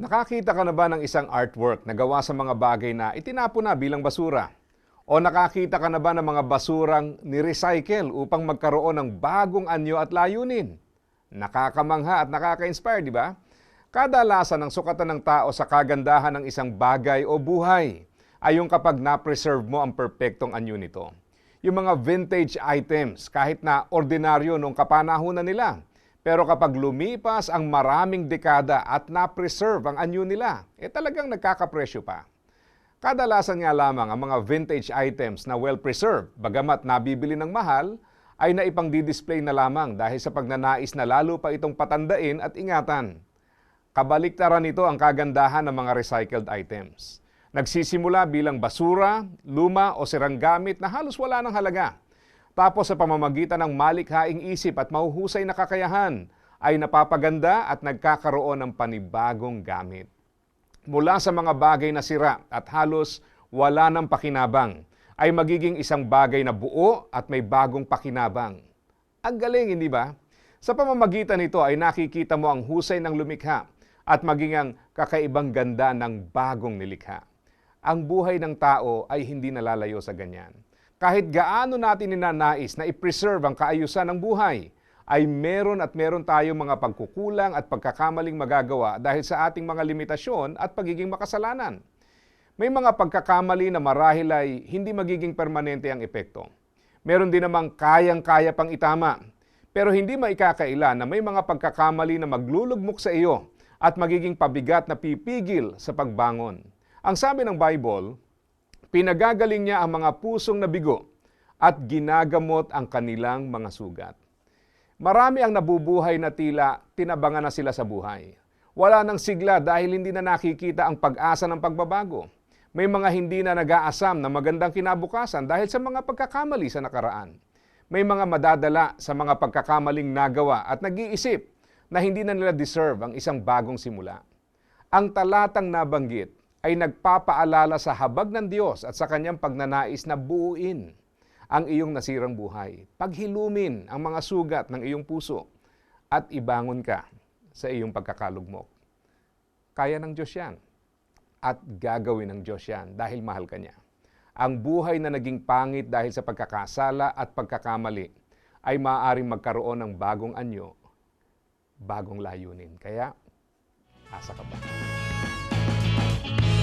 Nakakita ka na ba ng isang artwork na gawa sa mga bagay na itinapo na bilang basura? O nakakita ka na ba ng mga basurang ni-recycle upang magkaroon ng bagong anyo at layunin? Nakakamangha at nakaka-inspire, di ba? Kadalasan ng sukatan ng tao sa kagandahan ng isang bagay o buhay ay yung kapag na-preserve mo ang perpektong anyo nito. Yung mga vintage items, kahit na ordinaryo nung kapanahunan nila, pero kapag lumipas ang maraming dekada at na-preserve ang anyo nila, eh talagang nagkakapresyo pa. Kadalasan nga lamang ang mga vintage items na well-preserved, bagamat nabibili ng mahal, ay naipang-display na lamang dahil sa pagnanais na lalo pa itong patandain at ingatan. Kabaliktaran nito ang kagandahan ng mga recycled items. Nagsisimula bilang basura, luma o sirang gamit na halos wala ng halaga. Tapos sa pamamagitan ng malikhaing isip at mahuhusay na kakayahan, ay napapaganda at nagkakaroon ng panibagong gamit. Mula sa mga bagay na sira at halos wala ng pakinabang, ay magiging isang bagay na buo at may bagong pakinabang. Ang galing, hindi ba? Sa pamamagitan nito ay nakikita mo ang husay ng lumikha at maging ang kakaibang ganda ng bagong nilikha. Ang buhay ng tao ay hindi nalalayo sa ganyan. Kahit gaano natin ninanais na i-preserve ang kaayusan ng buhay, ay meron at meron tayong mga pagkukulang at pagkakamaling magagawa dahil sa ating mga limitasyon at pagiging makasalanan. May mga pagkakamali na marahil ay hindi magiging permanente ang epekto. Meron din namang kayang-kaya pang itama. Pero hindi maikakaila na may mga pagkakamali na maglulugmok sa iyo at magiging pabigat na pipigil sa pagbangon. Ang sabi ng Bible, pinagagaling niya ang mga pusong nabigo at ginagamot ang kanilang mga sugat. Marami ang nabubuhay na tila tinabangan na sila sa buhay. Wala nang sigla dahil hindi na nakikita ang pag-asa ng pagbabago. May mga hindi na nag-aasam na magandang kinabukasan dahil sa mga pagkakamali sa nakaraan. May mga madadala sa mga pagkakamaling nagawa at nag-iisip na hindi na nila deserve ang isang bagong simula. Ang talatang nabanggit ay nagpapaalala sa habag ng Diyos at sa kanyang pagnanais na buuin ang iyong nasirang buhay. Paghilumin ang mga sugat ng iyong puso at ibangon ka sa iyong pagkakalugmok. Kaya ng Diyos yan at gagawin ng Diyos yan dahil mahal ka niya. Ang buhay na naging pangit dahil sa pagkakasala at pagkakamali ay maaaring magkaroon ng bagong anyo, bagong layunin. Kaya, asa ka ba? Thank you.